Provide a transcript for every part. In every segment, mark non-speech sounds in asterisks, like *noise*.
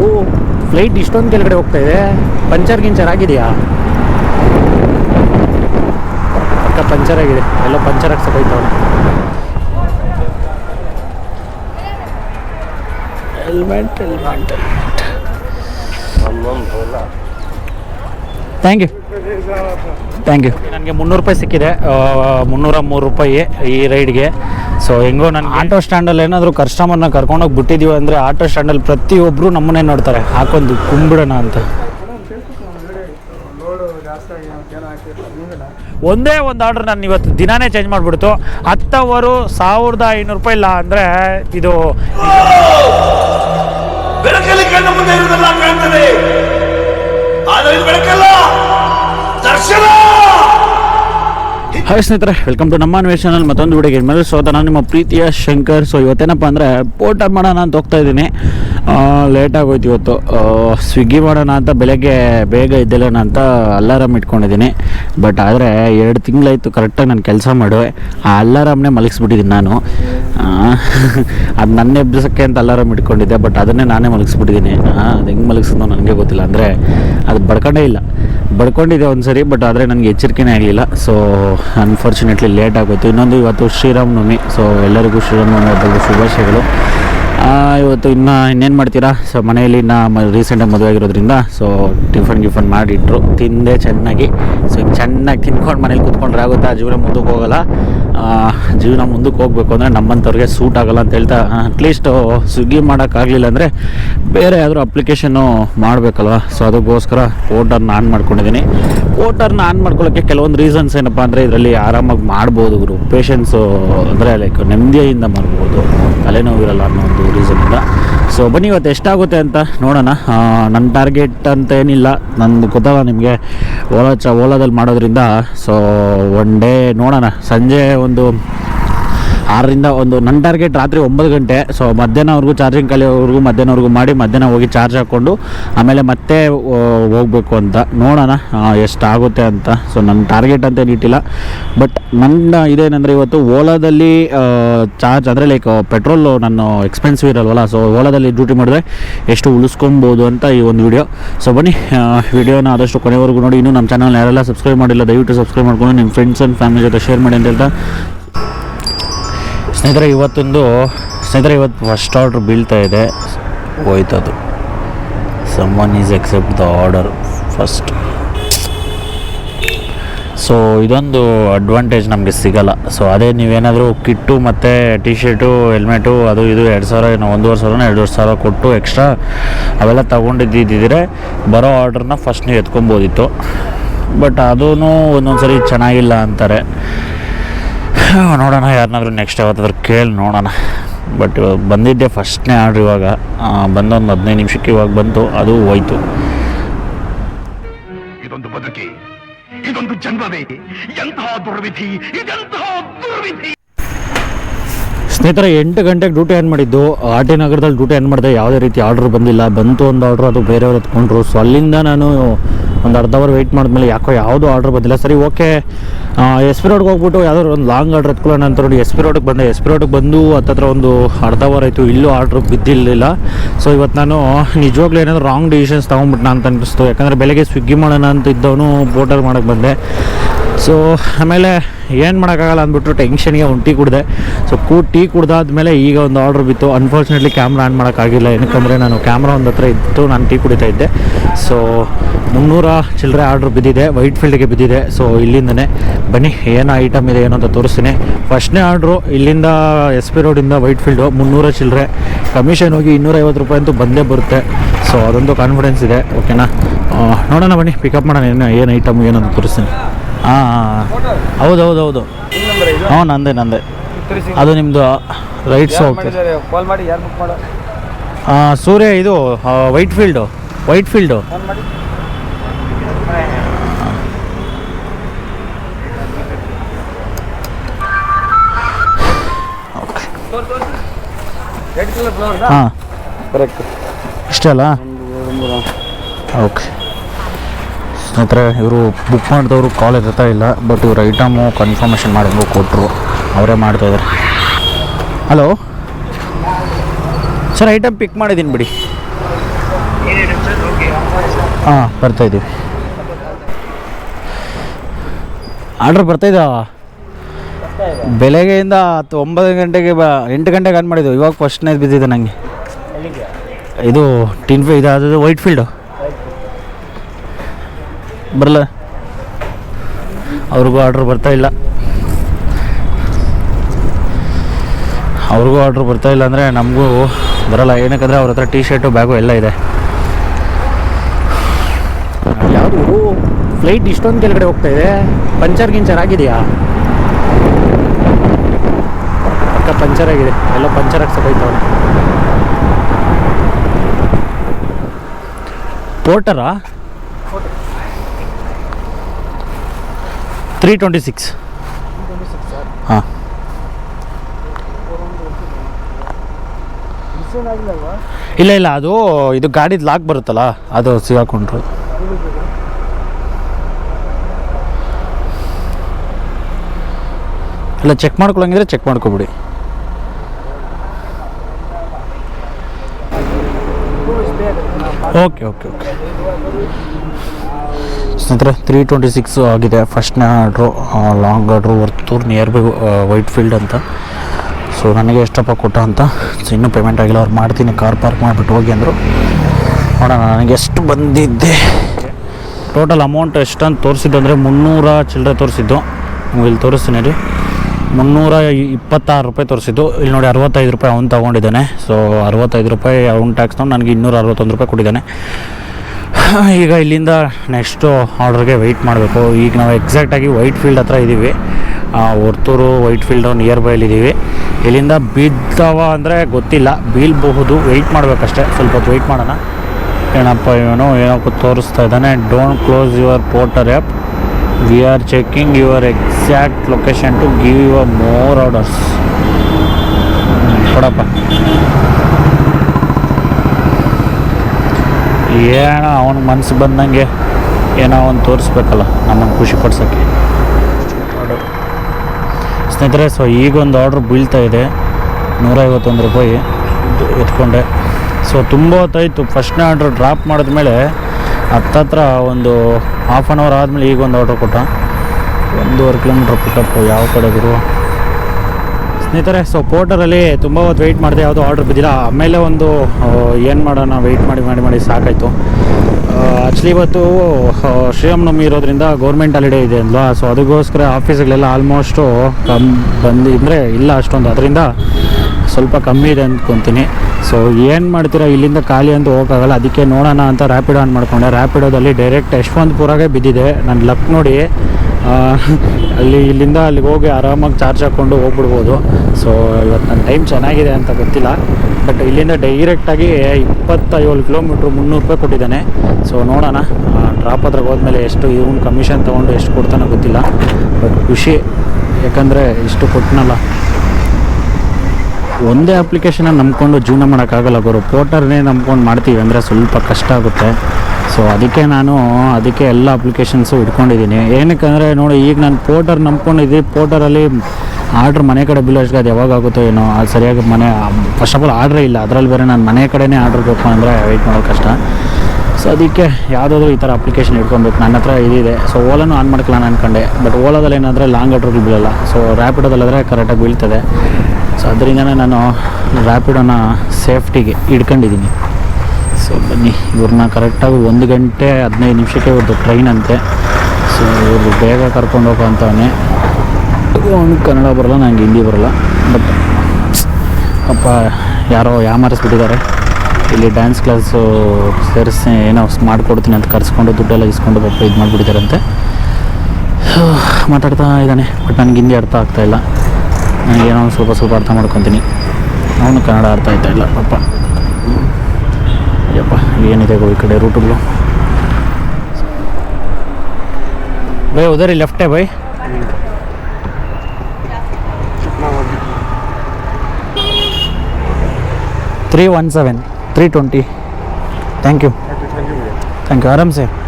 ಓ flight ಇಷ್ಟೊಂದು ಕೆಳಗಡೆ ಹೋಗ್ತಾ ಇದೆ. ಪಂಚರ್ ಗಿಂಚರ್ ಆಗಿದೆಯಾ? ಪಕ್ಕ ಪಂಚರ್ ಆಗಿದೆ. ಎಲ್ಲ puncture ಹಾಕ್ಸೋಕೈತವನು helmet helmet thank you thank you ನನಗೆ ಮುನ್ನೂರು ರೂಪಾಯಿ ಸಿಕ್ಕಿದೆ. ಮುನ್ನೂರ ಮೂರು ರೂಪಾಯಿ ಈ ರೈಡ್ಗೆ ಸೊ ಹೆಂಗೋ ನಾನು ಆಟೋ ಸ್ಟ್ಯಾಂಡಲ್ಲಿ ಏನಾದರೂ ಕಸ್ಟಮರ್ನ ಕರ್ಕೊಂಡೋಗಿ ಬಿಟ್ಟಿದ್ದೀವಿ ಅಂದರೆ ಆಟೋ ಸ್ಟ್ಯಾಂಡಲ್ಲಿ ಪ್ರತಿಯೊಬ್ಬರು ನಮ್ಮನ್ನೇ ನೋಡ್ತಾರೆ. ಹಾಕೊಂದು ಕುಂಬಿಡೋಣ ಅಂತ. ಒಂದೇ ಒಂದು ಆರ್ಡ್ರ್ ನಾನು ಇವತ್ತು ದಿನಾನೇ ಚೇಂಜ್ ಮಾಡಿಬಿಡ್ತು. ಹತ್ತವರು ಸಾವಿರದ ಐನೂರು ರೂಪಾಯಿ ಇಲ್ಲ ಅಂದರೆ ಇದು ಬೆಳಕಲ್ಲಿ ಹಾಯ್ ಸ್ನೇಹಿತರೆ ವೆಲ್ಕಮ್ ಟು ನಮ್ಮ ನ್ಯೂಸ್ ಚಾನಲ್ ಮತ್ತೊಂದು ಹುಡುಗಿ ಮೇಲೆ ಸೊ ನಾನು ನಿಮ್ಮ ಪ್ರೀತಿಯ ಶಂಕರ್. ಸೊ ಇವತ್ತೇನಪ್ಪ ಅಂದರೆ ಪೋರ್ಟರ್ ಮಾಡೋಣ ಅಂತ ಹೋಗ್ತಾ ಇದ್ದೀನಿ. ಲೇಟ್ ಆಗೋಯ್ತು ಇವತ್ತು. ಸ್ವಿಗ್ಗಿ ಮಾಡೋಣ ಅಂತ ಬೆಳಗ್ಗೆ ಬೇಗ ಇದ್ದೆಲ್ಲೋಣ ಅಂತ ಅಲಾರಾಮ್ ಇಟ್ಕೊಂಡಿದ್ದೀನಿ. ಬಟ್ ಆದರೆ ಎರಡು ತಿಂಗಳಾಯಿತು ಕರೆಕ್ಟಾಗಿ ನಾನು ಕೆಲಸ ಮಾಡುವೆ. ಆ ಅಲಾರಾಮ್ನೇ ಮಲಗಿಸ್ಬಿಟ್ಟಿದ್ದೀನಿ ನಾನು. *laughs* ಅದು ನನ್ನ ಎಬ್ಬಿಸೋಕ್ಕೆ ಅಂತ ಅಲಾರಾಮ್ ಇಟ್ಕೊಂಡಿದ್ದೆ ಬಟ್ ಅದನ್ನೇ ನಾನೇ ಮಲಗಿಸ್ಬಿಟ್ಟಿದ್ದೀನಿ. ಅದು ಹೆಂಗೆ ಮಲಗಿಸೋದು ನನಗೆ ಗೊತ್ತಿಲ್ಲ. ಅಂದರೆ ಅದು ಬಡ್ಕೊಂಡೇ ಇಲ್ಲ. ಬಡ್ಕೊಂಡಿದ್ದೆ ಒಂದು ಸರಿ ಬಟ್ ಆದರೆ ನನಗೆ ಎಚ್ಚರಿಕೆನೇ ಆಗಲಿಲ್ಲ. ಸೊ ಅನ್ಫಾರ್ಚುನೇಟ್ಲಿ ಲೇಟ್ ಆಗೋಯ್ತು. ಇನ್ನೊಂದು ಇವತ್ತು ಶ್ರೀರಾಮನವಮಿ ಸೊ ಎಲ್ಲರಿಗೂ ಶ್ರೀರಾಮನವಮಿ ಹಬ್ಬದ ಶುಭಾಶಯಗಳು. ಇವತ್ತು ಇನ್ನು ಇನ್ನೇನು ಮಾಡ್ತೀರಾ? ಸೊ ಮನೆಯಲ್ಲಿ ಇನ್ನು ರೀಸೆಂಟಾಗಿ ಮದುವೆ ಆಗಿರೋದ್ರಿಂದ ಸೊ ಟಿಫನ್ ಗಿಫನ್ ಮಾಡಿಟ್ರು, ತಿಂದೆ ಚೆನ್ನಾಗಿ. ಸೊ ಚೆನ್ನಾಗಿ ತಿನ್ಕೊಂಡು ಮನೇಲಿ ಕುತ್ಕೊಂಡ್ರೆ ಆಗುತ್ತಾ? ಜೀವನ ಮುಂದಕ್ಕೆ ಹೋಗೋಲ್ಲ. ಜೀವನ ಮುಂದಕ್ಕೆ ಹೋಗ್ಬೇಕು ಅಂದರೆ ನಮ್ಮಂಥವ್ರಿಗೆ ಸೂಟ್ ಆಗಲ್ಲ ಅಂತ ಹೇಳ್ತಾ ಅಟ್ಲೀಸ್ಟ್ ಸ್ವಿಗ್ಗಿ ಮಾಡೋಕ್ಕಾಗಲಿಲ್ಲ ಅಂದರೆ ಬೇರೆ ಯಾವ್ದಾದ್ರು ಅಪ್ಲಿಕೇಶನ್ನು ಮಾಡಬೇಕಲ್ವ? ಸೊ ಅದಕ್ಕೋಸ್ಕರ ಓಟನ್ನು ಆನ್ ಮಾಡ್ಕೊಂಡಿದ್ದೀನಿ. ಪೋರ್ಟರ್ನ ಆನ್ ಮಾಡ್ಕೊಳ್ಳೋಕ್ಕೆ ಕೆಲವೊಂದು ರೀಸನ್ಸ್ ಏನಪ್ಪ ಅಂದರೆ ಇದರಲ್ಲಿ ಆರಾಮಾಗಿ ಮಾಡ್ಬೋದು ಗುರು. ಪೇಷನ್ಸು ಅಂದರೆ ಲೈಕ್ ನೆಮ್ಮದಿಯಿಂದ ಮಾಡ್ಬೋದು. ತಲೆನೋವಿರಲ್ಲ ಅನ್ನೋ ಒಂದು ರೀಸನಿಂದ ಸೊ ಬನ್ನಿ ಇವತ್ತು ಎಷ್ಟಾಗುತ್ತೆ ಅಂತ ನೋಡೋಣ. ನನ್ನ ಟಾರ್ಗೆಟ್ ಅಂತ ಏನಿಲ್ಲ. ನಂದು ಗೊತ್ತಲ್ಲ ನಿಮಗೆ ಓಲಾ ಚ ಓಲಾದಲ್ಲಿ ಮಾಡೋದ್ರಿಂದ. ಸೊ ಒನ್ ಡೇ ನೋಡೋಣ. ಸಂಜೆ ಒಂದು ಆರರಿಂದ ಒಂದು ನನ್ನ ಟಾರ್ಗೆಟ್ ರಾತ್ರಿ ಒಂಬತ್ತು ಗಂಟೆ. ಸೊ ಮಧ್ಯಾಹ್ನವರೆಗೂ ಚಾರ್ಜಿಂಗ್ ಕಲಿಯೋವರೆಗೂ ಮಧ್ಯಾಹ್ನವರೆಗೂ ಮಾಡಿ ಮಧ್ಯಾಹ್ನ ಹೋಗಿ ಚಾರ್ಜ್ ಹಾಕ್ಕೊಂಡು ಆಮೇಲೆ ಮತ್ತೆ ಹೋಗಬೇಕು ಅಂತ. ನೋಡೋಣ ಎಷ್ಟಾಗುತ್ತೆ ಅಂತ. ಸೊ ನನ್ನ ಟಾರ್ಗೆಟ್ ಅಂತ ಇಟ್ಟಿಲ್ಲ. ಬಟ್ ನನ್ನ ಇದೇನೆಂದರೆ ಇವತ್ತು ಓಲಾದಲ್ಲಿ ಚಾರ್ಜ್ ಅಂದರೆ ಲೈಕ್ ಪೆಟ್ರೋಲು ನಾನು ಎಕ್ಸ್ಪೆನ್ಸಿವ್ ಇರಲ್ವಲ್ಲ. ಸೊ ಓಲಾದಲ್ಲಿ ಡ್ಯೂಟಿ ಮಾಡಿದ್ರೆ ಎಷ್ಟು ಉಳಿಸ್ಕೊಬೋದು ಅಂತ ಈ ಒಂದು ವಿಡಿಯೋ ಸೊ ಬನ್ನಿ ವಿಡಿಯೋನ ಆದಷ್ಟು ಕೊನೆವರೆಗೂ ನೋಡಿ. ಇನ್ನೂ ನಮ್ಮ ಚಾನಲ್ ಯಾರೆಲ್ಲ ಸಬ್ಸ್ಕ್ರೈಬ್ ಮಾಡಿಲ್ಲ, ದಯವಿಟ್ಟು ಸಬ್ಸ್ಕ್ರೈಬ್ ಮಾಡ್ಕೊಂಡು ನಿಮ್ಮ ಫ್ರೆಂಡ್ಸ್ ಆ್ಯಂಡ್ ಫ್ಯಾಮಿಲಿ ಜೊತೆ ಶೇರ್ ಮಾಡಿ ಅಂತ ಹೇಳ್ತಾ ಸ್ನೇಹಿತರೆ, ಇವತ್ತೊಂದು ಸ್ನೇಹಿತರೆ, ಇವತ್ತು ಫಸ್ಟ್ ಆರ್ಡ್ರ್ ಬೀಳ್ತಾ ಇದೆ. ಹೋಯ್ತದು. Someone is accept the order first so ಇದೊಂದು ಅಡ್ವಾಂಟೇಜ್ ನಮಗೆ ಸಿಗಲ್ಲ. ಸೊ ಅದೇ ನೀವೇನಾದರೂ ಕಿಟ್ಟು ಮತ್ತು ಟಿ ಶರ್ಟು ಹೆಲ್ಮೆಟು ಅದು ಇದು ಎರಡು ಸಾವಿರ ಏನೋ ಒಂದೂವರೆ ಸಾವಿರ ಎರಡೂವರೆ ಸಾವಿರ ಕೊಟ್ಟು ಎಕ್ಸ್ಟ್ರಾ ಅವೆಲ್ಲ ತೊಗೊಂಡಿದ್ದಿದ್ದರೆ ಬರೋ ಆರ್ಡ್ರನ್ನ ಫಸ್ಟ್ ನೀವು ಎತ್ಕೊಬೋದಿತ್ತು. ಬಟ್ ಅದೂ ಒಂದೊಂದು ಸರಿ ಚೆನ್ನಾಗಿಲ್ಲ ಅಂತಾರೆ. ನೋಡೋಣ ಯಾರನ್ನಾದ್ರೂ ನೆಕ್ಸ್ಟ್ ಯಾವತ್ತಾದ್ರು ಕೇಳಿ ನೋಡೋಣ. ಬಟ್ ಇವಾಗ ಬಂದಿದ್ದೆ ಫಸ್ಟ್ನೇ ಆರ್ಡ್ರ್ ಇವಾಗ. ಬಂದೊಂದು ಹದಿನೈದು ನಿಮಿಷಕ್ಕೆ ಇವಾಗ ಬಂತು ಅದು ಹೋಯ್ತು. ಇದೊಂದು ಬದುಕಿ ಇದೊಂದು ಜನ್ಮವೇ ಎಂತಹ ದುರ್ವಿಧಿ ಇದೆಂತಹ ದುರ್ವಿಧಿ. ಸ್ನೇಹಿತರೆ ಎಂಟು ಗಂಟೆಗೆ ಡ್ಯೂಟಿ ಏನು ಮಾಡಿದ್ದು. ಆರ್ ಟಿ ನಗರದಲ್ಲಿ ಡ್ಯೂಟಿ ಏನು ಮಾಡಿದೆ. ಯಾವುದೇ ರೀತಿ ಆರ್ಡ್ರ್ ಬಂದಿಲ್ಲ. ಬಂತು ಒಂದು ಆರ್ಡ್ರ್ ಅದು ಬೇರೆಯವ್ರು ಎತ್ಕೊಂಡ್ರು. ಸೊ ಅಲ್ಲಿಂದ ನಾನು ಒಂದು ಅರ್ಧ ಅವರ್ ವೆಯ್ಟ್ ಮಾಡಿದ್ಮೇಲೆ ಯಾಕೋ ಯಾವುದೂ ಆರ್ಡ್ರ್ ಬಂದಿಲ್ಲ. ಸರಿ ಓಕೆ ಎಸ್ ಪಿ ರೋಡ್ಗೆ ಹೋಗ್ಬಿಟ್ಟು ಯಾವ್ದಾದ್ರು ಒಂದು ಲಾಂಗ್ ಆರ್ಡ್ರ್ ಎತ್ಕೊಳ್ಳೋಣ ಅಂತ ನೋಡಿ ಎಸ್ ಪಿ ರೋಡ್ಗೆ ಬಂದೆ. ಎಸ್ ಪಿ ರೋಡ್ಗೆ ಬಂದು ಹತ್ತತ್ರ ಒಂದು ಅರ್ಧ ಅವರ್ ಆಯಿತು. ಇಲ್ಲೂ ಆರ್ಡ್ರ್ ಬಿದ್ದಿರಲಿಲ್ಲ. ಸೊ ಇವತ್ತು ನಾನು ನಿಜವಾಗ್ಲೂ ಏನಾದರೂ ರಾಂಗ್ ಡಿಸಿಷನ್ಸ್ ತೊಗೊಂಡ್ಬಿಟ್ನ ಅಂತ ಅನಿಸ್ತು. ಯಾಕಂದರೆ ಬೆಳಗ್ಗೆ ಸ್ವಿಗ್ಗಿ ಮಾಡೋಣ ಅಂತ ಇದ್ದವನು ಬೋಟರ್ ಮಾಡೋಕ್ಕೆ ಬಂದೆ. ಸೊ ಆಮೇಲೆ ಏನು ಮಾಡೋಕ್ಕಾಗಲ್ಲ ಅಂದ್ಬಿಟ್ಟು ಟೆನ್ಷನ್ಗೆ ಒಂದು ಟೀ ಕುಡಿದೆ. ಸೊ ಕೂ, ಟೀ ಕುಡ್ದಾದ್ಮೇಲೆ ಈಗ ಒಂದು ಆರ್ಡ್ರ್ ಬಿತ್ತು. ಅನ್ಫಾರ್ಚುನೇಟ್ಲಿ ಕ್ಯಾಮ್ರಾ ಆನ್ ಮಾಡೋಕ್ಕಾಗಿಲ್ಲ ಏನಕ್ಕಂದರೆ ನಾನು ಕ್ಯಾಮ್ರಾ ಒಂದು ಹತ್ರ ಇತ್ತು ನಾನು ಟೀ ಕುಡಿತಾ ಇದ್ದೆ. ಸೊ ಮುನ್ನೂರ ಚಿಲ್ಲರೆ ಆರ್ಡ್ರ್ ಬಿದ್ದಿದೆ ವೈಟ್ ಫೀಲ್ಡ್ಗೆ ಬಿದ್ದಿದೆ. ಸೊ ಇಲ್ಲಿಂದನೇ ಬನ್ನಿ ಏನು ಐಟಮ್ ಇದೆ ಏನು ಅಂತ ತೋರಿಸ್ತೀನಿ. ಫಸ್ಟ್ನೇ ಆರ್ಡ್ರು ಇಲ್ಲಿಂದ ಎಸ್ ಪಿ ರೋಡಿಂದ ವೈಟ್ ಫೀಲ್ಡು ಮುನ್ನೂರ ಚಿಲ್ಲರೆ. ಕಮಿಷನ್ ಹೋಗಿ ಇನ್ನೂರೈವತ್ತು ರೂಪಾಯಿ ಅಂತೂ ಬಂದೇ ಬರುತ್ತೆ. ಸೊ ಅದೊಂದು ಕಾನ್ಫಿಡೆನ್ಸ್ ಇದೆ ಓಕೆನಾ ನೋಡೋಣ ಬನ್ನಿ ಪಿಕಪ್ ಮಾಡೋಣ ಏನು ಏನು ಐಟಮ್ ಏನಂತ ತೋರಿಸ್ತೀನಿ. ಹಾಂ ಹೌದು ಹೌದು ಹೌದು. ಹ್ಞೂ ನಂದೇ ನಂದೇ. ಅದು ನಿಮ್ಮದು ರೈಟ್ಸ್ ಓಕೆ ಸೂರ್ಯ ಇದು ವೈಟ್ ಫೀಲ್ಡು ವೈಟ್ ಫೀಲ್ಡು. ಹಾಂ. ಕರೆಕ್ಟ್ ಇಷ್ಟಲ್ಲ ಓಕೆ. ಸ್ನೇಹಿತರೆ ಇವರು ಬುಕ್ ಮಾಡಿದವರು ಕಾಲ್ ಎತ್ತಾ ಇಲ್ಲ ಬಟ್ ಇವ್ರ ಐಟಮು ಕನ್ಫರ್ಮೇಷನ್ ಮಾಡಿದ್ರು ಕೊಟ್ಟರು ಅವರೇ ಮಾಡ್ತಾಯಿದ್ದಾರೆ ಹಲೋ ಸರ್ ಐಟಮ್ ಪಿಕ್ ಮಾಡಿದ್ದೀನಿ ಬಿಡಿ. ಹಾಂ ಬರ್ತಾ ಇದ್ದೀವಿ ಆರ್ಡ್ರ್ ಬರ್ತಾ ಇದ್ದಾವ ಬೆಳಗ್ಗೆಯಿಂದ ಹತ್ತು ಒಂಬತ್ತು ಗಂಟೆಗೆ ಬ ಎಂಟು ಗಂಟೆಗೆ ಆನ್ ಮಾಡಿದ್ದು. ಇವಾಗ ಫಸ್ಟ್ನೇದು ಬಿದ್ದಿದೆ ನನಗೆ ಇದು ಟಿನ್ ಇದು ಅದು ವೈಟ್ ಫೀಲ್ಡು ಬರಲ್ಲ. ಅವ್ರಿಗೂ ಆರ್ಡ್ರ್ ಬರ್ತಾ ಇಲ್ಲ. ಅವ್ರಿಗೂ ಆರ್ಡ್ರ್ ಬರ್ತಾ ಇಲ್ಲ ಅಂದರೆ ನಮಗೂ ಬರಲ್ಲ. ಏನಕ್ಕಂದರೆ ಅವ್ರ ಹತ್ರ ಟೀ ಶರ್ಟು ಬ್ಯಾಗು ಎಲ್ಲ ಇದೆ. ಯಾವುದು? ಫ್ಲೈಟ್ ಇಷ್ಟೊಂದು ಕೆಳಗಡೆ ಹೋಗ್ತಾ ಇದೆ. ಪಂಚರ್ ಗಿಂಚರ್ ಆಗಿದೆಯಾ ಪಕ್ಕ ಪಂಚರ್ ಆಗಿದೆ. ಎಲ್ಲ ಪಂಚರ್ ಹಾಕ್ಸೋಕೈತವನೆ ಪೋರ್ಟರಾ? ತ್ರೀ ಟ್ವೆಂಟಿ ಸಿಕ್ಸ್ ಹಾಂ. ಇಲ್ಲ ಇಲ್ಲ, ಅದು, ಇದು ಗಾಡಿದು ಲಾಕ್ ಬರುತ್ತಲ್ಲ, ಅದು ಸಿಗಾಕೊಂಡ್ರು. ಇಲ್ಲ ಚೆಕ್ ಮಾಡ್ಕೊಳಂಗಿದ್ರೆ ಚೆಕ್ ಮಾಡ್ಕೊಬಿಡಿ. ಓಕೆ ಓಕೆ ಓಕೆ ಸ್ನೇಹಿತರೆ ತ್ರೀ ಟ್ವೆಂಟಿ ಸಿಕ್ಸ್ ಆಗಿದೆ ಫಸ್ಟ್ನೇ order long order Varthur nearby Whitefield ಅಂತ. ಸೊ ನನಗೆ ಎಷ್ಟಪ್ಪ ಕೊಟ್ಟ ಅಂತ? ಸೊ ಇನ್ನೂ ಪೇಮೆಂಟ್ ಆಗಿಲ್ಲ. ಅವ್ರು ಮಾಡ್ತೀನಿ. ಕಾರ್ ಪಾರ್ಕ್ ಮಾಡಿಬಿಟ್ಟು ಹೋಗಿ ಅಂದರು. ನೋಡೋಣ, ನನಗೆ ಎಷ್ಟು ಬಂದಿದ್ದೆ. ಟೋಟಲ್ ಅಮೌಂಟ್ ಎಷ್ಟಂತ ತೋರಿಸಿದ್ದು ಅಂದರೆ ಮುನ್ನೂರ ಚಿಲ್ಲರೆ ತೋರಿಸಿದ್ದು. ಇಲ್ಲಿ ತೋರಿಸ್ತೀನಿ ರೀ. ಮುನ್ನೂರ ಇಪ್ಪತ್ತಾರು ರೂಪಾಯಿ ತೋರಿಸಿದ್ದು. ಇಲ್ಲಿ ನೋಡಿ ಅರವತ್ತೈದು ರೂಪಾಯಿ ಅವ್ನು ತೊಗೊಂಡಿದ್ದಾನೆ. ಸೊ ಅರವತ್ತೈದು ರೂಪಾಯಿ ಅವ್ನು ಟ್ಯಾಕ್ಸ್ ತೊಗೊಂಡು ನನಗೆ ಇನ್ನೂರ ಅರವತ್ತೊಂದು ರೂಪಾಯಿ ಕೊಟ್ಟಿದ್ದಾನೆ. *sighs* ಈಗ ಇಲ್ಲಿಂದ ನೆಕ್ಸ್ಟು ಆರ್ಡ್ರಿಗೆ ವೆಯ್ಟ್ ಮಾಡಬೇಕು. ಈಗ ನಾವು ಎಕ್ಸಾಕ್ಟಾಗಿ ವೈಟ್ ಫೀಲ್ಡ್ ಹತ್ರ ಇದ್ದೀವಿ ಹೊರ್ತೂರು ವೈಟ್ ಫೀಲ್ಡು ನಿಯರ್ ಬೈಲಿದ್ದೀವಿ ಇಲ್ಲಿಂದ ಬಿದ್ದವ ಅಂದರೆ ಗೊತ್ತಿಲ್ಲ. ಬೀಳ್ಬಹುದು. ವೆಯ್ಟ್ ಮಾಡಬೇಕಷ್ಟೇ. ಸ್ವಲ್ಪ ಹೊತ್ತು ವೆಯ್ಟ್ ಮಾಡೋಣ. ಏನಪ್ಪ ಇವನು ಏನಪ್ಪ ತೋರಿಸ್ತಾ ಇದ್ದಾನೆ. Don't close your Porter app we are checking your exact location to give you more orders ಕೊಡಪ್ಪ. ಏನೋ ಅವನ ಮನಸ್ಸು ಬಂದಂಗೆ ಏನೋ ಒಂದು ತೋರಿಸ್ಬೇಕಲ್ಲ ನಮ್ಮನ್ನು ಖುಷಿ ಪಡ್ಸೋಕ್ಕೆ ಸ್ನೇಹಿತರೆ ಸೊ ಈಗೊಂದು ಆರ್ಡ್ರ್ ಬೀಳ್ತಾ ಇದೆ. ನೂರೈವತ್ತೊಂದು ರೂಪಾಯಿ ಎತ್ಕೊಂಡೆ. ಸೊ ತುಂಬ ಹೊತ್ತಾಯಿತು. ಫಸ್ಟ್ನೇ ಆರ್ಡ್ರ್ ಡ್ರಾಪ್ ಮಾಡಿದ್ಮೇಲೆ ಹತ್ತತ್ರ ಒಂದು ಹಾಫ್ ಆನ್ ಅವರ್ ಆದಮೇಲೆ ಈಗ ಒಂದು ಆರ್ಡ್ರ್ ಕೊಟ್ಟ. ಒಂದೂವರೆ ಕಿಲೋಮೀಟ್ರ್ ಪಿಕಪ್ ಯಾವ ಕಡೆ ಗುರು? ಸ್ನೇಹಿತರೆ ಸೊ ಪೋರ್ಟರಲ್ಲಿ ತುಂಬ ಹೊತ್ತು ವೆಯ್ಟ್ ಮಾಡಿದೆ, ಯಾವುದೋ ಆರ್ಡ್ರ್ ಬಿದ್ದಿಲ್ಲ. ಆಮೇಲೆ ಒಂದು ಏನು ಮಾಡೋಣ ವೆಯ್ಟ್ ಮಾಡಿ ಮಾಡಿ ಮಾಡಿ ಸಾಕಾಯಿತು. ಆ್ಯಕ್ಚುಲಿ ಇವತ್ತು ಶ್ರೀರಾಮ್ ಶ್ರೀರಾಮನವಮಿ ಇರೋದ್ರಿಂದ ಗೌರ್ಮೆಂಟ್ ಹಾಲಿಡೇ ಇದೆ ಅಲ್ವಾ? ಸೊ ಅದಕ್ಕೋಸ್ಕರ ಆಫೀಸ್ಗಳೆಲ್ಲ ಆಲ್ಮೋಸ್ಟು ಕಮ್ ಬಂದಿದ್ದರೆ ಇಲ್ಲ ಅಷ್ಟೊಂದು. ಅದರಿಂದ ಸ್ವಲ್ಪ ಕಮ್ಮಿ ಇದೆ ಅಂದ್ಕೊತೀನಿ. ಸೊ ಏನು ಮಾಡ್ತೀರಾ? ಇಲ್ಲಿಂದ ಖಾಲಿ ಅಂತ ಹೋಗೋಕ್ಕಾಗಲ್ಲ. ಅದಕ್ಕೆ ನೋಡೋಣ ಅಂತ ರ್ಯಾಪಿಡೋ ಆನ್ ಮಾಡಿಕೊಂಡೆ. ರ್ಯಾಪಿಡೋದಲ್ಲಿ ಡೈರೆಕ್ಟ್ ಯಶವಂತಪುರಾಗೆ ಬಿದ್ದಿದೆ. ನನ್ನ ಲಕ್ ನೋಡಿ ಅಲ್ಲಿ, ಇಲ್ಲಿಂದ ಅಲ್ಲಿಗೆ ಹೋಗಿ ಆರಾಮಾಗಿ ಚಾರ್ಜ್ ಹಾಕ್ಕೊಂಡು ಹೋಗ್ಬಿಡ್ಬೋದು. ಸೊ ಇವತ್ತು ನನ್ನ ಟೈಮ್ ಚೆನ್ನಾಗಿದೆ ಅಂತ ಗೊತ್ತಿಲ್ಲ. ಬಟ್ ಇಲ್ಲಿಂದ ಡೈರೆಕ್ಟಾಗಿ ಇಪ್ಪತ್ತೇಳು ಕಿಲೋಮೀಟ್ರ್ ಮುನ್ನೂರು ರೂಪಾಯಿ ಕೊಟ್ಟಿದ್ದಾನೆ. ಸೊ ನೋಡೋಣ. ಡ್ರಾಪ್ ಹತ್ರ ಹೋದ್ಮೇಲೆ ಎಷ್ಟು ಇವನ್ ಕಮಿಷನ್ ತೊಗೊಂಡು ಎಷ್ಟು ಕೊಡ್ತಾನೋ ಗೊತ್ತಿಲ್ಲ. ಬಟ್ ಖುಷಿ. ಯಾಕಂದರೆ ಇಷ್ಟು ಕೊಟ್ಟನಲ್ಲ ಒಂದೇ ಅಪ್ಲಿಕೇಶನ್ನ ನಂಬ್ಕೊಂಡು ಜೀವನ ಮಾಡೋಕ್ಕಾಗಲ್ಲ ಗುರು. ಪೋರ್ಟರ್ನೇ ನಂಬ್ಕೊಂಡು ಮಾಡ್ತೀವಿ ಅಂದರೆ ಸ್ವಲ್ಪ ಕಷ್ಟ ಆಗುತ್ತೆ. ಸೊ ಅದಕ್ಕೆ ನಾನು ಅದಕ್ಕೆ ಎಲ್ಲ ಅಪ್ಲಿಕೇಶನ್ಸು ಇಟ್ಕೊಂಡಿದ್ದೀನಿ. ಏನಕ್ಕೆ ಅಂದರೆ ನೋಡಿ, ಈಗ ನಾನು ಪೋರ್ಟರ್ ನಂಬ್ಕೊಂಡಿದ್ದೀನಿ ಪೋರ್ಟರಲ್ಲಿ ಆರ್ಡ್ರ್ ಮನೆ ಕಡೆ ಬಿಲ್ ಅಷ್ಟು ಅದು ಯಾವಾಗ ಆಗುತ್ತೋ ಏನೋ, ಅದು ಸರಿಯಾಗಿ ಮನೆ ಫಸ್ಟ್ ಆಫ್ ಆಲ್ ಆರ್ಡ್ರೇ ಇಲ್ಲ. ಅದರಲ್ಲಿ ಬೇರೆ ನಾನು ಮನೆ ಕಡೆನೇ ಆರ್ಡ್ರ್ ಬೇಕು ಅಂದರೆ ವೆಯ್ಟ್ ಮಾಡೋದು ಕಷ್ಟ. ಸೊ ಅದಕ್ಕೆ ಯಾವುದಾದ್ರೂ ಈ ಥರ ಅಪ್ಲಿಕೇಶನ್ ಇಟ್ಕೊಬೇಕು. ನನ್ನ ಹತ್ರ ಇದಿದೆ ಸೊ ಓಲಾನು ಆನ್ ಮಾಡ್ಕೊಳ್ಳೋಣ ಅನ್ಕೊಂಡೆ. ಬಟ್ ಓಲಾದಲ್ಲಿ ಏನಂದರೆ ಲಾಂಗ್ ಆರ್ಡ್ರಿಗೆ ಬೀಳಲ್ಲ. ಸೊ ರ್ಯಾಪಿಡೋದಲ್ಲಾದರೆ ಕರೆಕ್ಟಾಗಿ ಬೀಳ್ತದೆ. ಸೊ ಅದರಿಂದನೇ ನಾನು ರ್ಯಾಪಿಡೋನ ಸೇಫ್ಟಿಗೆ ಹಿಡ್ಕೊಂಡಿದ್ದೀನಿ ಸೊ ಬನ್ನಿ, ಇವ್ರನ್ನ ಕರೆಕ್ಟಾಗಿ ಒಂದು ಗಂಟೆ ಹದಿನೈದು ನಿಮಿಷಕ್ಕೆ ಇವ್ರದ್ದು ಟ್ರೈನ್ ಅಂತೆ. ಸೊ ಇವ್ರದ್ದು ಬೇಗ ಕರ್ಕೊಂಡು ಹೋಗೋ ಅಂತವನೇ. ಅವ್ನಿಗೆ ಕನ್ನಡ ಬರಲ್ಲ ನನಗೆ ಹಿಂದಿ ಬರಲ್ಲ. ಬಟ್ ಅಪ್ಪ ಯಾರೋ ಯಾಮಾರಿಸ್ಬಿಟ್ಟಿದ್ದಾರೆ. ಇಲ್ಲಿ ಡ್ಯಾನ್ಸ್ ಕ್ಲಾಸು ಸೇರಿಸಿ ಏನೋ ಮಾಡಿಕೊಡ್ತೀನಿ ಅಂತ ಕರೆಸ್ಕೊಂಡು ದುಡ್ಡೆಲ್ಲ ಇಸ್ಕೊಂಡು ಪಾಪ ಇದು ಮಾಡಿಬಿಟ್ಟಿದ್ದಾರಂತೆ ಮಾತಾಡ್ತಾ ಇದ್ದಾನೆ ಬಟ್ ನನಗೆ ಹಿಂದಿ ಅರ್ಥ ಆಗ್ತಾಯಿಲ್ಲ ನನಗೇನೋ ಒಂದು ಸ್ವಲ್ಪ ಸ್ವಲ್ಪ ಅರ್ಥ ಮಾಡ್ಕೊತೀನಿ. ಅವನು ಕನ್ನಡ ಅರ್ಥ ಆಯ್ತಾ ಇಲ್ಲ ಪಾಪ ಅಯ್ಯಪ್ಪ, ಏನಿದೆ ಈ ಕಡೆ ರೂಟುಗಳು? ಬೈ, ಉದರಿ ಲೆಫ್ಟೇ bye. Three one seven, three twenty. Thank you. Thank you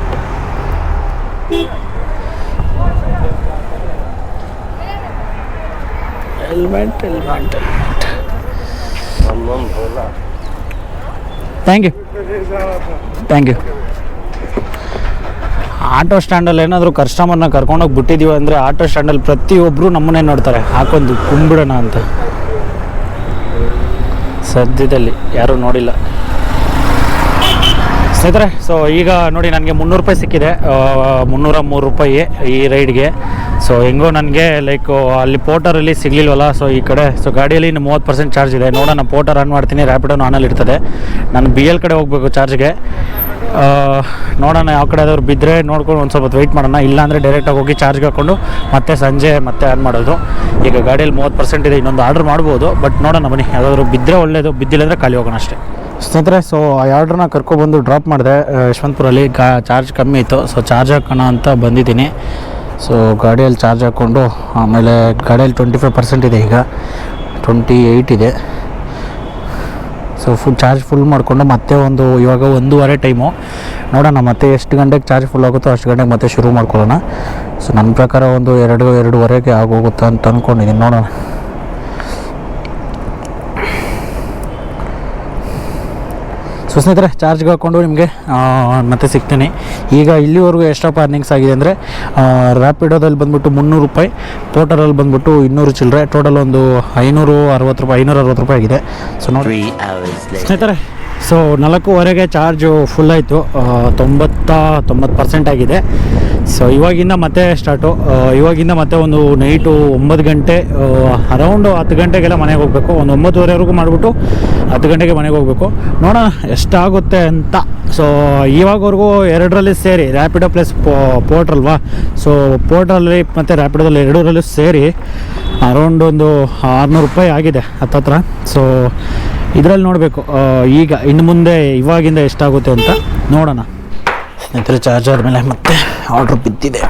helmet thank you thank you auto ಸ್ಟ್ಯಾಂಡಲ್ಲಿ ಏನಾದರೂ ಕಸ್ಟಮರ್ನ ಕರ್ಕೊಂಡೋಗಿ ಬಿಟ್ಟಿದ್ದೀವಿ ಅಂದರೆ ಆಟೋ ಸ್ಟ್ಯಾಂಡಲ್ಲಿ ಪ್ರತಿಯೊಬ್ಬರು ನಮ್ಮನ್ನೇ ನೋಡ್ತಾರೆ. ಹಾಕೊಂದು ಕುಂಬಿಡೋಣ ಅಂತ. ಸದ್ಯದಲ್ಲಿ ಯಾರೂ ನೋಡಿಲ್ಲ. ಸ್ನೇಹಿತರೆ ಸೊ ಈಗ ನೋಡಿ, ನನಗೆ ಮುನ್ನೂರು ರೂಪಾಯಿ ಸಿಕ್ಕಿದೆ. ಮುನ್ನೂರ ಮೂರು ರೂಪಾಯಿ ಈ ರೈಡ್ಗೆ ಸೊ ಹೆಂಗೋ ನನಗೆ ಲೈಕ್ ಅಲ್ಲಿ ಪೋಟರಲ್ಲಿ ಸಿಗಲಿಲ್ವಲ್ಲ ಸೊ ಈ ಕಡೆ ಸೊ ಗಾಡಿಯಲ್ಲಿ ಇನ್ನು ಮೂವತ್ತು ಪರ್ಸೆಂಟ್ ಚಾರ್ಜ್ ಇದೆ. ನೋಡೋಣ ಪೋಟರ್ ಆನ್ ಮಾಡ್ತೀನಿ ರ್ಯಾಪಿಡೋನು ಅಲ್ಲಿ ಇರ್ತದೆ. ನಾನು ಬಿ ಎಲ್ ಕಡೆ ಹೋಗಬೇಕು ಚಾರ್ಜ್ಗೆ ನೋಡೋಣ ಯಾವ ಕಡೆ ಆದವ್ರು ಬಿದ್ದರೆ ನೋಡ್ಕೊಂಡು ಒಂದು ಸ್ವಲ್ಪ ವೆಯ್ಟ್ ಮಾಡೋಣ. ಇಲ್ಲಾಂದರೆ ಡೈರೆಕ್ಟಾಗಿ ಹೋಗಿ ಚಾರ್ಜ್ಗೆ ಹಾಕ್ಕೊಂಡು ಮತ್ತೆ ಸಂಜೆ ಮತ್ತೆ ಆನ್ ಮಾಡೋದು. ಈಗ ಗಾಡಿಯಲ್ಲಿ ಮೂವತ್ತು ಪರ್ಸೆಂಟ್ ಇದೆ, ಇನ್ನೊಂದು ಆರ್ಡ್ರ್ ಮಾಡ್ಬೋದು. ಬಟ್ ನೋಡೋಣ ಬನ್ನಿ, ಯಾವುದಾದ್ರು ಬಿದ್ದರೆ ಒಳ್ಳೆಯದು ಬಿದ್ದಿಲ್ಲ ಅಂದರೆ ಖಾಲಿ ಹೋಗೋಣ ಅಷ್ಟೇ. ಸ್ನೇಹಿತರೆ ಸೊ ಆ ಆರ್ಡ್ರನ್ನ ಕರ್ಕೊಬಂದು ಡ್ರಾಪ್ ಮಾಡಿದೆ. ಯಶವಂತಪುರಲ್ಲಿ ಗಾ ಚಾರ್ಜ್ ಕಮ್ಮಿ ಇತ್ತು. ಸೊ ಚಾರ್ಜ್ ಹಾಕೋಣ ಅಂತ ಬಂದಿದ್ದೀನಿ. ಸೊ ಗಾಡಿಯಲ್ಲಿ ಚಾರ್ಜ್ ಹಾಕ್ಕೊಂಡು ಆಮೇಲೆ ಗಾಡಿಯಲ್ಲಿ ಟ್ವೆಂಟಿ ಫೈವ್ ಪರ್ಸೆಂಟ್ ಇದೆ ಈಗ. ಟ್ವೆಂಟಿ ಏಯ್ಟ್ ಇದೆ. ಸೊ ಫುಲ್ ಚಾರ್ಜ್ ಫುಲ್ ಮಾಡಿಕೊಂಡು ಮತ್ತೆ ಒಂದು, ಇವಾಗ ಒಂದೂವರೆ ಟೈಮು ನೋಡೋಣ ಮತ್ತೆ ಎಷ್ಟು ಗಂಟೆಗೆ ಚಾರ್ಜ್ ಫುಲ್ ಆಗುತ್ತೋ ಅಷ್ಟು ಗಂಟೆಗೆ ಮತ್ತೆ ಶುರು ಮಾಡ್ಕೊಳ್ಳೋಣ. ಸೊ ನನ್ನ ಪ್ರಕಾರ ಒಂದು ಎರಡು, ಎರಡೂವರೆಗೆ ಆಗೋಗುತ್ತೆ ಅಂತ ಅಂದ್ಕೊಂಡಿದ್ದೀನಿ ನೋಡೋಣ. ಸೊ ಸ್ನೇಹಿತರೆ ಚಾರ್ಜ್ಗೆ ಹಾಕ್ಕೊಂಡು ನಿಮಗೆ ಮತ್ತೆ ಸಿಗ್ತೀನಿ. ಈಗ ಇಲ್ಲಿವರೆಗೂ ಎಷ್ಟಪ್ಪ ಅರ್ನಿಂಗ್ಸ್ ಆಗಿದೆ ಅಂದರೆ ರ್ಯಾಪಿಡೋದಲ್ಲಿ ಬಂದ್ಬಿಟ್ಟು ಮುನ್ನೂರು ರೂಪಾಯಿ ಪೋಟರಲ್ಲಿ ಬಂದ್ಬಿಟ್ಟು ಇನ್ನೂರು ಚಿಲ್ಲರೆ ಟೋಟಲ್ ಒಂದು ಐನೂರು ಅರವತ್ತು ರೂಪಾಯಿ ಐನೂರ ಅರವತ್ತು ರೂಪಾಯಿ ಆಗಿದೆ. ಸೊ ನೋಡಿ. ಸ್ನೇಹಿತರೆ ಸೊ ನಾಲ್ಕೂವರೆಗೆ ಚಾರ್ಜು ಫುಲ್ ಆಯಿತು. ತೊಂಬತ್ತ, ತೊಂಬತ್ತು ಪರ್ಸೆಂಟ್ ಆಗಿದೆ. ಸೊ ಇವಾಗಿಂದ ಮತ್ತೆ ಸ್ಟಾರ್ಟು ಇವಾಗಿಂದ ಮತ್ತೆ ಒಂದು ನೈಟು ಒಂಬತ್ತು ಗಂಟೆ ಅರೌಂಡು ಹತ್ತು ಗಂಟೆಗೆಲ್ಲ ಮನೆಗೆ ಹೋಗಬೇಕು. ಒಂದು ಒಂಬತ್ತುವರೆವರೆಗೂ ಮಾಡಿಬಿಟ್ಟು ಹತ್ತು ಗಂಟೆಗೆ ಮನೆಗೆ ಹೋಗಬೇಕು. ನೋಡೋಣ ಎಷ್ಟಾಗುತ್ತೆ ಅಂತ. ಸೊ ಇವಾಗವರೆಗೂ ಎರಡರಲ್ಲಿ ಸೇರಿ ರ್ಯಾಪಿಡೋ ಪ್ಲಸ್ ಪೋರ್ಟ್ರಲ್ವಾ ಸೊ ಪೋರ್ಟ್ರಲ್ಲಿ ಮತ್ತು ರ್ಯಾಪಿಡೋದಲ್ಲಿ ಎರಡರಲ್ಲೂ ಸೇರಿ ಅರೌಂಡ್ ಒಂದು ಆರುನೂರು ರೂಪಾಯಿ ಆಗಿದೆ ಹತ್ತತ್ರ. ಸೊ ಇದರಲ್ಲಿ ನೋಡಬೇಕು ಈಗ ಇನ್ನು ಮುಂದೆ ಇವಾಗಿಂದ ಎಷ್ಟಾಗುತ್ತೆ ಅಂತ ನೋಡೋಣ. ಸ್ನೇಹಿತರೆ ಚಾರ್ಜರ್ ಮೇಲೆ ಮತ್ತೆ ಆರ್ಡ್ರ್ ಬಿದ್ದಿದೆ.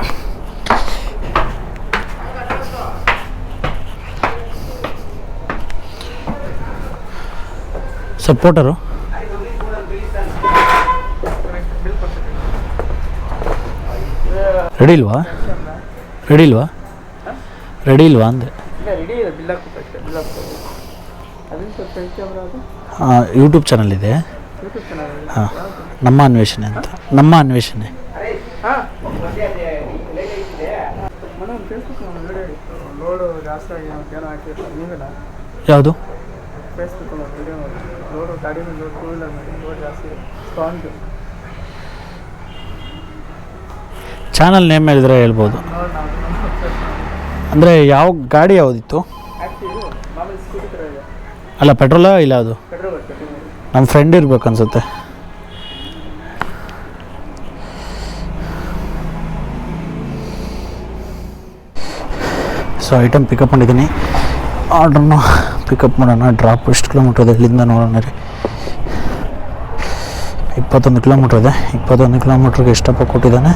ಸಪೋರ್ಟರು ರೆಡಿ ಇಲ್ವಾ? ರೆಡಿ ಇಲ್ವಾ? ರೆಡಿ ಇಲ್ವಾ ಅಂದೆ? ಯೂಟ್ಯೂಬ್ ಚಾನಲ್ ಇದೆ. ಹಾಂ ನಮ್ಮ ಅನ್ವೇಷಣೆ ಅಂತ. ನಮ್ಮ ಅನ್ವೇಷಣೆ. ಯಾವುದು? ಚಾನಲ್ ನೇಮ್ ಹೇಳಿದ್ರೆ ಹೇಳ್ಬೋದು. ಅಂದರೆ ಯಾವ ಗಾಡಿ ಯಾವುದಿತ್ತು? ಅಲ್ಲ ಪೆಟ್ರೋಲ ಇಲ್ಲ ಅದು? ನಮ್ಮ ಫ್ರೆಂಡ್ ಇರ್ಬೇಕು ಅನ್ಸುತ್ತೆ. ಸೊ ಐಟಮ್ ಪಿಕಪ್ ಮಾಡಿದ್ದೀನಿ. ಆರ್ಡ್ರನ್ನು ಪಿಕಪ್ ಮಾಡೋಣ. ಡ್ರಾಪ್ ಎಷ್ಟು ಕಿಲೋಮೀಟ್ರ್ ಇದೆ ಇಲ್ಲಿಂದ ನೋಡೋಣ ರೀ. ಇಪ್ಪತ್ತೊಂದು ಕಿಲೋಮೀಟ್ರ್ ಇದೆ. ಇಪ್ಪತ್ತೊಂದು ಕಿಲೋಮೀಟ್ರಿಗೆ ಎಷ್ಟಪ್ಪ ಕೊಟ್ಟಿದ್ದಾನೆ?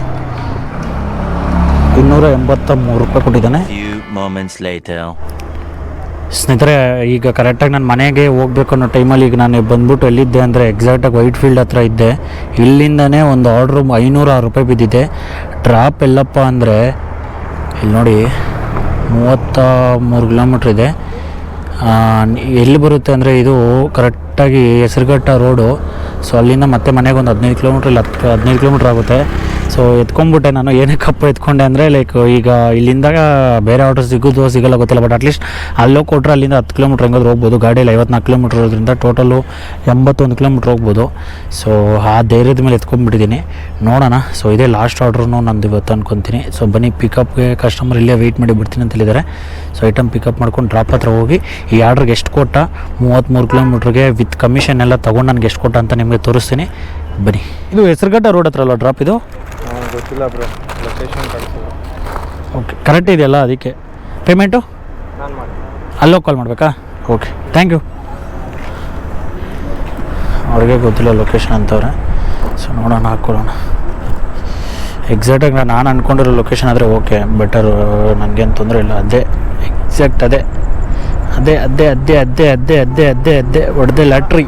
ಇನ್ನೂರ ಎಂಬತ್ತ ಮೂರು ರೂಪಾಯಿ ಕೊಟ್ಟಿದ್ದಾನೆ. ಸ್ನೇಹಿತರೆ, ಈಗ ಕರೆಕ್ಟಾಗಿ ನಾನು ಮನೆಗೆ ಹೋಗ್ಬೇಕು ಅನ್ನೋ ಟೈಮಲ್ಲಿ ಈಗ ನಾನು ಬಂದ್ಬಿಟ್ಟು ಎಲ್ಲಿದ್ದೆ ಅಂದರೆ ಎಕ್ಸಾಕ್ಟಾಗಿ ವೈಟ್ ಫೀಲ್ಡ್ ಹತ್ರ ಇದ್ದೆ. ಇಲ್ಲಿಂದನೇ ಒಂದು ಆರ್ಡ್ರು ಐನೂರು ಆರು ರೂಪಾಯಿ ಬಿದ್ದಿದೆ. ಡ್ರಾಪ್ ಎಲ್ಲಪ್ಪ ಅಂದರೆ, ಇಲ್ಲಿ ನೋಡಿ ಮೂವತ್ತ ಮೂರು ಕಿಲೋಮೀಟ್ರ್ ಇದೆ ಎಲ್ಲಿ ಬರುತ್ತೆ ಅಂದರೆ ಇದು ಕರೆಕ್ಟಾಗಿ ಹೆಸರುಘಟ್ಟ ರೋಡು ಸೊ ಅಲ್ಲಿಂದ ಮತ್ತೆ ಮನೆಗೆ ಒಂದು ಹದಿನೈದು ಕಿಲೋಮೀಟ್ರ್ ಇಲ್ಲ ಹತ್ತು, ಹದಿನೈದು ಕಿಲೋಮೀಟ್ರ್ ಆಗುತ್ತೆ. ಸೊ ಎತ್ಕೊಂಡ್ಬಿಟ್ಟೆ ನಾನು ಏನಕ್ಕಪ್ಪ ಎತ್ಕೊಂಡೆ ಅಂದರೆ ಲೈಕ್ ಈಗ ಇಲ್ಲಿಂದ ಬೇರೆ ಆಟೋ ಸಿಗೋದು ಸಿಗಲ್ಲ ಗೊತ್ತಿಲ್ಲ ಬಟ್ ಅಟ್ಲೀಸ್ಟ್ ಅಲ್ಲೋ ಕೊಟ್ಟರೆ ಅಲ್ಲಿಂದ ಹತ್ತು ಕಿಲೋಮೀಟ್ರ್ ಹೆಂಗಾದ್ರು ಹೋಗ್ಬೋದು. ಗಾಡಿಯಲ್ಲಿ ಐವತ್ನಾಲ್ಕು ಕಿಲೋಮೀಟ್ರ್ ಇರೋದ್ರಿಂದ ಟೋಟಲು ಎಂಬತ್ತೊಂದು ಕಿಲೋಮೀಟ್ರ್ ಹೋಗ್ಬೋದು. ಸೊ ಆ ಧೈರ್ಯದ ಮೇಲೆ ಎತ್ಕೊಂಡ್ಬಿಟ್ಟಿದ್ದೀನಿ. ನೋಡೋಣ. ಸೊ ಇದೇ ಲಾಸ್ಟ್ ಆರ್ಡ್ರೂ ನಂದು ಇವತ್ತು ಅನ್ಕೊತೀನಿ. ಸೊ ಬನ್ನಿ ಪಿಕಪ್ಗೆ ಕಸ್ಟಮರ್ ಇಲ್ಲೇ ವೆಯ್ಟ್ ಮಾಡಿ ಬಿಡ್ತೀನಿ ಅಂತ ಹೇಳಿದ್ದಾರೆ. ಸೊ ಐಟಮ್ ಪಿಕಪ್ ಮಾಡ್ಕೊಂಡು ಡ್ರಾಪ್ ಹತ್ರ ಹೋಗಿ. ಈ ಆರ್ಡ್ರಿಗೆ ಎಷ್ಟು ಕೊಟ್ಟ? ಮೂವತ್ತ್ಮೂರು ಕಿಲೋಮೀಟ್ರಿಗೆ ವಿತ್ ಕಮಿಷನ್ ಎಲ್ಲ ತೊಗೊಂಡು ನನಗೆ ಎಷ್ಟು ಕೊಟ್ಟ ಅಂತ ನಿಮಗೆ ತೋರಿಸ್ತೀನಿ. ಬನ್ನಿ. ಇದು ಹೆಸರುಘಟ್ಟ ರೋಡ್ ಹತ್ರ ಅಲ್ಲ ಡ್ರಾಪ್ ಇದು? ಗೊತ್ತಿಲ್ಲ ಬ್ರೋ ಲೊಕೇಶನ್ ಓಕೆ ಕರೆಕ್ಟ್ ಇದೆಯಲ್ಲ ಅದಕ್ಕೆ. ಪೇಮೆಂಟು ನಾನು ಮಾಡಿ ಅಲ್ಲೋಗಿ ಕಾಲ್ ಮಾಡಬೇಕಾ? ಓಕೆ ಥ್ಯಾಂಕ್ ಯು ಅವ್ರಿಗೆ ಗೊತ್ತಿಲ್ಲ ಲೊಕೇಶನ್ ಅಂತವ್ರೆ. ಸೊ ನೋಡೋಣ ಹಾಕ್ಕೊಳ್ಳೋಣ. ಎಕ್ಸಾಕ್ಟಾಗಿ ನಾನು ಅಂದ್ಕೊಂಡಿರೋ ಲೊಕೇಶನ್ ಆದರೆ ಓಕೆ ಬೆಟರು ನನಗೇನು ತೊಂದರೆ ಇಲ್ಲ. ಅದೇ ಎಕ್ಸಾಕ್ಟ್ ಅದೇ. ಅದೇ ಅದೇ ಅದೇ ಅದೇ ಅದೇ ಅದೇ ಅದೇ ಅದೇ ಒಡ್ದೆ ಲ್ಯಾಟ್ರಿ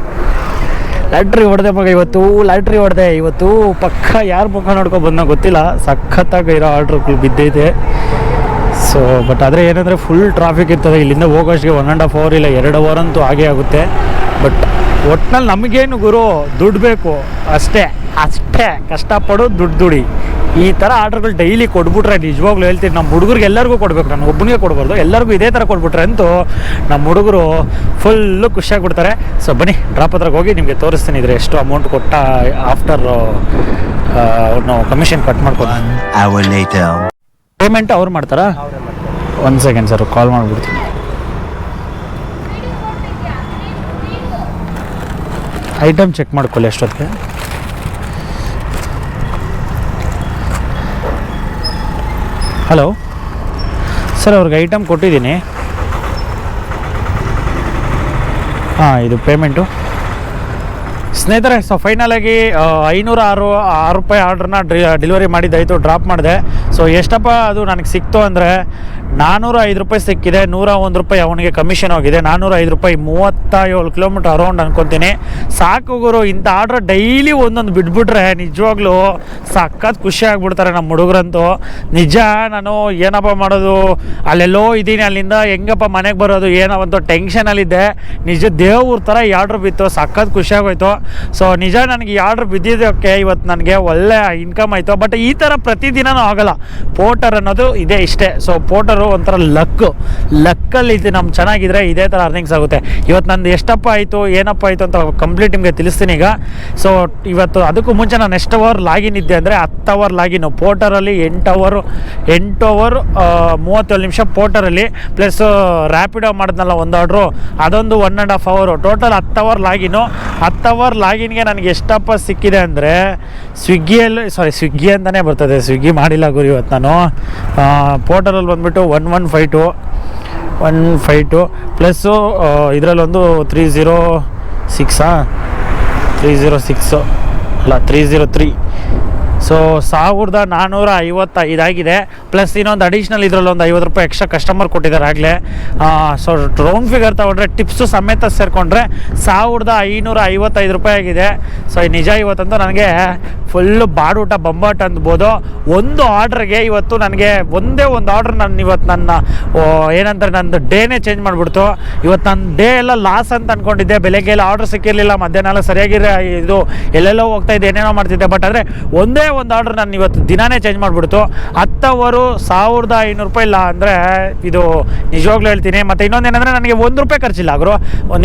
ಲ್ಯಾಟ್ರಿ ಹೊಡೆದೆ ಮಗ ಇವತ್ತು ಲ್ಯಾಟ್ರಿ ಹೊಡೆದೆ. ಇವತ್ತು ಪಕ್ಕ ಯಾರ ಮುಖ ನೋಡ್ಕೊ ಬಂದ ಗೊತ್ತಿಲ್ಲ. ಸಖತ್ತಾಗಿ ಇರೋ ಆರ್ಡ್ರ್ ಬಿದ್ದೈತೆ. ಸೊ ಬಟ್ ಆದರೆ ಏನಂದರೆ ಫುಲ್ ಟ್ರಾಫಿಕ್ ಇರ್ತದೆ. ಇಲ್ಲಿಂದ ಹೋಗೋಷ್ಟಿಗೆ ಒನ್ ಆ್ಯಂಡ್ ಹಾಫ್ ಅವರ್ ಇಲ್ಲ, ಎರಡು ಅವರ್ ಅಂತೂ ಆಗೇ ಆಗುತ್ತೆ. ಬಟ್ ಒಟ್ನಲ್ಲಿ ನಮಗೇನು ಗುರು? ದುಡ್ಡು ಬೇಕು. ಅಷ್ಟೇ. ಅಷ್ಟೇ. ಕಷ್ಟಪಡು ದುಡ್ಡು ದುಡಿ. ಈ ಥರ ಆರ್ಡ್ರ್ಗಳು ಡೈಲಿ ಕೊಟ್ಬಿಟ್ರೆ ನಿಜವಾಗ್ಲೂ ಹೇಳ್ತೀನಿ ನಮ್ಮ ಹುಡುಗರಿಗೆ ಎಲ್ಲರಿಗೂ ಕೊಡ್ಬೇಕು ನಾನು ಒಬ್ಬನಿಗೆ ಕೊಡ್ಬಾರ್ದು ಎಲ್ಲರಿಗೂ ಇದೇ ಥರ ಕೊಟ್ಬಿಟ್ರೆ ಅಂತೂ ನಮ್ಮ ಹುಡುಗರು ಫುಲ್ಲು ಖುಷಿಯಾಗ್ಬಿಡ್ತಾರೆ. ಸೊ ಬನ್ನಿ ಡ್ರಾಪ್ ಹತ್ರಕ್ಕೆ ಹೋಗಿ ನಿಮಗೆ ತೋರಿಸ್ತೀನಿ ಇದ್ರೆ ಎಷ್ಟು ಅಮೌಂಟ್ ಕೊಟ್ಟ ಆಫ್ಟರ್ ನಾವು ಕಮಿಷನ್ ಕಟ್ ಮಾಡ್ಕೊಂಡು. ಪೇಮೆಂಟ್ ಅವ್ರು ಮಾಡ್ತಾರಾ? ಒಂದು ಸೆಕೆಂಡ್ ಸರ್ ಕಾಲ್ ಮಾಡಿಬಿಡ್ತೀನಿ. ಐಟಮ್ ಚೆಕ್ ಮಾಡ್ಕೊಳ್ಳಿ ಅಷ್ಟೊತ್ತಿಗೆ. ಹಲೋ ಸರ್ ಅವ್ರಿಗೆ ಐಟಮ್ ಕೊಟ್ಟಿದ್ದೀನಿ. ಹಾಂ, ಇದು ಪೇಮೆಂಟು ಸ್ನೇಹಿತರೆ ಸೊ ಫೈನಲಾಗಿ ಐನೂರ ಆರು ಆರು ರೂಪಾಯಿ ಆರ್ಡ್ರನ್ನ ಡೆಲಿವರಿ ಮಾಡಿದ್ದಾಯಿತು ಡ್ರಾಪ್ ಮಾಡಿದೆ. ಸೊ ಎಷ್ಟಪ್ಪ ಅದು ನನಗೆ ಸಿಕ್ತು ಅಂದರೆ ನಾನ್ನೂರ ಐದು ರೂಪಾಯಿ ಸಿಕ್ಕಿದೆ ನೂರ ಒಂದು ರೂಪಾಯಿ ಅವನಿಗೆ ಕಮಿಷನ್ ಹೋಗಿದೆ ನಾನ್ನೂರ ಐದು ರೂಪಾಯಿ ಮೂವತ್ತ ಏಳು ಕಿಲೋಮೀಟ್ರ್ ಅರೌಂಡ್ ಅನ್ಕೊತೀನಿ. ಸಾಕು ಗುರು, ಇಂಥ ಆರ್ಡ್ರ್ ಡೈಲಿ ಒಂದೊಂದು ಬಿಟ್ಬಿಟ್ರೆ ನಿಜವಾಗ್ಲೂ ಸಖತ್ ಖುಷಿ ಆಗ್ಬಿಡ್ತಾರೆ ನಮ್ಮ ಹುಡುಗರಂತೂ. ನಿಜ, ನಾನು ಏನಪ್ಪ ಮಾಡೋದು, ಅಲ್ಲೆಲ್ಲೋ ಇದ್ದೀನಿ ಅಲ್ಲಿಂದ, ಹೆಂಗಪ್ಪ ಮನೆಗೆ ಬರೋದು, ಏನೋ ಒಂದು ಟೆನ್ಷನಲ್ಲಿದ್ದೆ ನಿಜ ದೇವ್ರ ಥರ ಈ ಆರ್ಡ್ರ್ ಬಿತ್ತು, ಸಖತ್ ಖುಷಿ ಆಗೋಯ್ತು. ಸೊ ನಿಜ ನನಗೆ ಈ ಆರ್ಡ್ರ್ ಬಿದ್ದಿದ್ದಕ್ಕೆ ಇವತ್ತು ನನಗೆ ಒಳ್ಳೆ ಇನ್ಕಮ್ ಆಯಿತು. ಬಟ್ ಈ ಥರ ಪ್ರತಿದಿನನೂ ಆಗಲ್ಲ. ಪೋಟರ್ ಅನ್ನೋದು ಇದೇ ಇಷ್ಟೇ. ಸೊ ಪೋಟರು ಒಂಥರ ಲಕ್ಕು. ಲಕ್ಕಲ್ಲಿ ಇದು ನಮ್ಮ ಚೆನ್ನಾಗಿದ್ರೆ ಇದೇ ಥರ ಅರ್ನಿಂಗ್ಸ್ ಆಗುತ್ತೆ. ಇವತ್ತು ನಂದು ಎಷ್ಟಪ್ಪ ಆಯಿತು, ಏನಪ್ಪ ಆಯಿತು ಅಂತ ಕಂಪ್ಲೀಟ್ ನಿಮಗೆ ತಿಳಿಸ್ತೀನಿ ಈಗ. ಸೊ ಇವತ್ತು ಅದಕ್ಕೂ ಮುಂಚೆ ನಾನು ಎಷ್ಟು ಅವರ್ ಲಾಗಿನ್ ಇದ್ದೆ ಅಂದರೆ ಹತ್ತು ಅವರ್ ಲಾಗಿನು. ಪೋರ್ಟರಲ್ಲಿ ಎಂಟು ಅವರು ಎಂಟು ಅವರ್ ಮೂವತ್ತೇಳು ನಿಮಿಷ ಪೋರ್ಟರಲ್ಲಿ ಪ್ಲಸ್ ರ್ಯಾಪಿಡೋ ಮಾಡಿದ್ನಲ್ಲ ಒಂದು ಆರ್ಡ್ರು ಅದೊಂದು one and half hour total ಹತ್ತು ಅವರ್ ಲಾಗಿನು. ಹತ್ತು ಅವರ್ ಲಾಗಿನ್ಗೆ ನನಗೆ ಎಷ್ಟಪ್ಪ ಸಿಕ್ಕಿದೆ ಅಂದರೆ ಸ್ವಿಗ್ಗಿಯಲ್ಲಿ ಸಾರಿ ಸ್ವಿಗ್ಗಿ ಅಂತಲೇ ಬರ್ತದೆ. ಸ್ವಿಗ್ಗಿ ಮಾಡಿಲ್ಲ ಗುರು ಇವತ್ತು ನಾನು. ಪೋಟರಲ್ಲಿ ಬಂದುಬಿಟ್ಟು one one five two one five two plus ಇದರಲ್ಲೊಂದು three zero ಸಿಕ್ಸಾ ತ್ರೀ ಝೀರೋ ಸಿಕ್ಸು ಅಲ್ಲ ತ್ರೀ ಝೀರೋ ತ್ರೀ ಸೊ ಸಾವಿರದ ನಾನ್ನೂರ ಐವತ್ತೈದಾಗಿದೆ. ಪ್ಲಸ್ ಇನ್ನೊಂದು ಅಡಿಷ್ನಲ್ ಇದರಲ್ಲಿ ಒಂದು ಐವತ್ತು ರೂಪಾಯಿ ಎಕ್ಸ್ಟ್ರಾ ಕಸ್ಟಮರ್ ಕೊಟ್ಟಿದ್ದಾರೆ ಆಗಲೇ. ಸೊ ರೌಂಡ್ ಫಿಗರ್ ತಗೊಂಡ್ರೆ ಟಿಪ್ಸು ಸಮೇತ ಸೇರಿಕೊಂಡ್ರೆ ಸಾವಿರದ ಐನೂರ ಐವತ್ತೈದು ರೂಪಾಯಿ ಆಗಿದೆ. ಸೊ ನಿಜ ಇವತ್ತಂತೂ ನನಗೆ ಫುಲ್ಲು ಬಾಡೂಟ ಬಂಬಾಟ ಅನ್ಬೋದು. ಒಂದು ಆರ್ಡ್ರಿಗೆ ಇವತ್ತು ನನಗೆ ಒಂದೇ ಒಂದು ಆರ್ಡ್ರ್ ನಾನು ಇವತ್ತು ನನ್ನ ಏನಂತಾರೆ, ನಂದು ಡೇನೇ ಚೇಂಜ್ ಮಾಡಿಬಿಡ್ತು. ಇವತ್ತು ನನ್ನ ಡೇ ಎಲ್ಲ ಲಾಸ್ ಅಂತ ಅಂದ್ಕೊಂಡಿದ್ದೆ ಬೆಳಗ್ಗೆ ಎಲ್ಲ ಆರ್ಡ್ರ್ ಸಿಕ್ಕಿರಲಿಲ್ಲ. ಮಧ್ಯಾಹ್ನ ಎಲ್ಲ ಸರಿಯಾಗಿರೋ ಇದು ಎಲ್ಲೆಲ್ಲೋ ಹೋಗ್ತಾ ಇದ್ದೆ ಏನೇನೋ ಮಾಡ್ತಿದ್ದೆ. ಬಟ್ ಆದರೆ ಒಂದೇ ಒಂದು ಆರ್ಡ್ರ್ ನಾನು ಇವತ್ತು ದಿನಾನೇ ಚೇಂಜ್ ಮಾಡಿಬಿಡ್ತು. ಹತ್ತವರು ಸಾವಿರದ ಐನೂರು ರೂಪಾಯಿ ಇಲ್ಲ ಅಂದರೆ ಇದು ನಿಜವಾಗ್ಲೂ ಹೇಳ್ತೀನಿ. ಮತ್ತು ಇನ್ನೊಂದೇನೆಂದರೆ ನನಗೆ ಒಂದು ರೂಪಾಯಿ ಖರ್ಚಿಲ್ಲ ಅವರು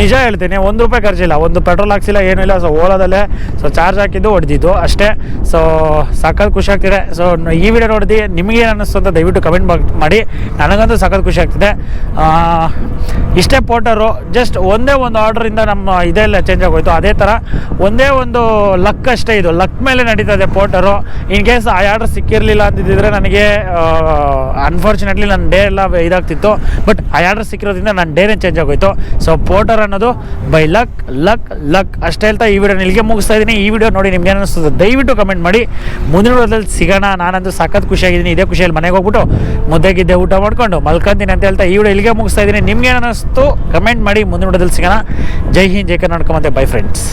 ನಿಜ ಹೇಳ್ತೀನಿ, ಒಂದು ರೂಪಾಯಿ ಖರ್ಚಿಲ್ಲ. ಒಂದು ಪೆಟ್ರೋಲ್ ಹಾಕ್ಸಿಲ್ಲ, ಏನೂ ಇಲ್ಲ. ಸೊ ಓಲಾದಲ್ಲೇ ಸೊ ಚಾರ್ಜ್ ಹಾಕಿದ್ದು ಹೊಡೆದಿದ್ದು ಅಷ್ಟೇ. ಸೊ ಸಖತ್ ಖುಷಿ ಆಗ್ತಿದೆ. ಸೊ ಈ ವಿಡಿಯೋ ನೋಡಿದ್ದು ನಿಮಗೆ ಏನು ಅನ್ನಿಸ್ತು ಅಂತ ದಯವಿಟ್ಟು ಕಮೆಂಟ್ ಮಾಡಿ. ನನಗಂತೂ ಸಖತ್ ಖುಷಿ ಆಗ್ತಿದೆ. ಇಷ್ಟೇ ಪೋಟರು ಜಸ್ಟ್ ಒಂದೇ ಒಂದು ಆರ್ಡ್ರಿಂದ ನಮ್ಮ ಇದೆಲ್ಲ ಚೇಂಜ್ ಆಗೋಯ್ತು. ಅದೇ ಥರ ಒಂದೇ ಒಂದು ಲಕ್ ಅಷ್ಟೇ ಇದು. ಲಕ್ ಮೇಲೆ ನಡೀತದೆ ಪೋಟರು ಇನ್ ಕೇಸ್ ಆ ಆರ್ಡರ್ ಸಿಕ್ಕಿರಲಿಲ್ಲ ಅಂತಿದ್ದರೆ ನನಗೆ ಅನ್ಫಾರ್ಚುನೇಟ್ಲಿ ನನ್ನ ಡೇ ಎಲ್ಲ ಇದಾಗ್ತಿತ್ತು. ಬಟ್ ಆ ಆರ್ಡರ್ ಸಿಕ್ಕಿರೋದ್ರಿಂದ ನನ್ನ ಡೇನೇ ಚೇಂಜ್ ಆಗೋಯ್ತು? ಸೊ ಪೋಟರ್ ಅನ್ನೋದು ಬೈ ಲಕ್ ಲಕ್ ಲಕ್ ಅಷ್ಟೇ ಹೇಳ್ತಾ ಈ ವಿಡಿಯೋ ಇಲ್ಲಿಗೆ ಮುಗಿಸ್ತಾ ಇದ್ದೀನಿ. ಈ ವಿಡಿಯೋ ನೋಡಿ ನಿಮ್ಗೆ ಅನಿಸ್ತದೆ ದಯವಿಟ್ಟು ಕಮೆಂಟ್ ಮಾಡಿ. ಮುಂದಿನ ವಿಡಿಯೋದಲ್ಲಿ ಸಿಗೋಣ. ನಾನಂತೂ ಸಖತ್ ಖುಷಿಯಾಗಿದ್ದೀನಿ. ಇದೇ ಖುಷಿಯಲ್ಲಿ ಮನೆಗೆ ಹೋಗ್ಬಿಟ್ಟು ಮುದ್ದೆಗಿದ್ದೆ ಊಟ ಮಾಡ್ಕೊಂಡು ಮಲ್ಕೊಂತೀನಿ ಅಂತ ಹೇಳ್ತಾ ಈ ವಿಡಿಯೋ ಇಲ್ಲಿಗೆ ಮುಗಿಸ್ತಾ ಇದ್ದೀನಿ. ನಿಮ್ಗೆ ಏನಿಸ್ತು ಕಮೆಂಟ್ ಮಾಡಿ. ಮುಂದಿನ ವಿಡಿಯೋದಲ್ಲಿ ಸಿಗೋಣ. ಜೈ ಹಿಂದ್, ಜೈ ಕರ್ನಾಟಕ, ಮತ್ತೆ ಬೈ ಫ್ರೆಂಡ್ಸ್